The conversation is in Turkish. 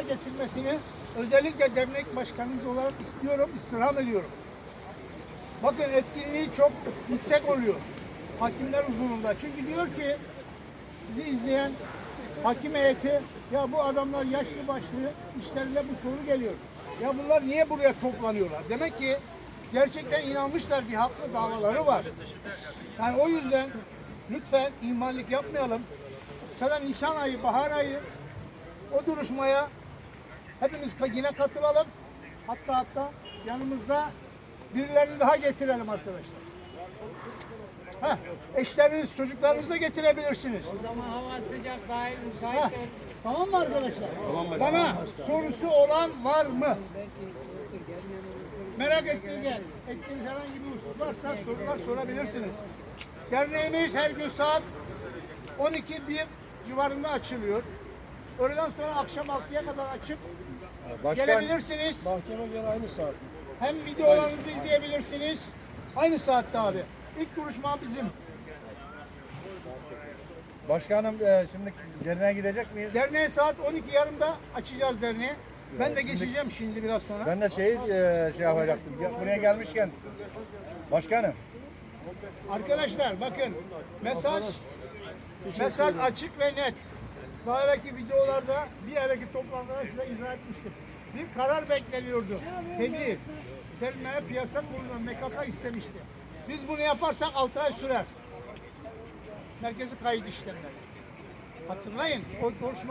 karara getirmesini özellikle dernek başkanımız olarak istiyorum, istirham ediyorum. Bakın etkinliği çok yüksek oluyor hakimler huzurunda. Çünkü diyor ki sizi izleyen hakim heyeti ya bu adamlar yaşlı başlı işlerinde bu soru geliyor. Ya bunlar niye buraya toplanıyorlar? Demek ki gerçekten inanmışlar bir haklı davaları var. Yani o yüzden lütfen ihmallik yapmayalım. Zaten Nisan ayı, bahar ayı o duruşmaya hepimiz yine katılalım. Hatta hatta yanımızda birilerini daha getirelim arkadaşlar. Heh, eşleriniz, çocuklarınızı da getirebilirsiniz. O zaman hava sıcak dahil Heh, müsaittir. tamam mı arkadaşlar? Bana sorusu olan var mı? Merak ettiğiniz, ettiğiniz herhangi bir husus varsa sorular sorabilirsiniz. Derneğimiz her gün saat 12.1 civarında açılıyor. Öğleden sonra akşam 6'ya kadar açıp gelebilirsiniz. Mahkeme göre aynı saat. Hem videolarınızı izleyebilirsiniz. Aynı saatte abi. İlk duruşma bizim. Başkanım e, şimdi derneğe gidecek miyiz? Derneğe saat 12 yarımda açacağız derneği. Ben de geçeceğim şimdi biraz sonra. Ben de şeyi e, şey yapacaktım. Ya, Buraya gelmişken başkanım Arkadaşlar bakın mesaj mesaj açık ve net. Daha evvelki videolarda bir evvelki toplantıda size izah etmiştim. Bir karar bekleniyordu. Tedbir. Sermaye piyasa kurulundan MKK istemişti. Biz bunu yaparsak 6 ay sürer. Merkezi kayıt işlemleri. Hatırlayın o konuşma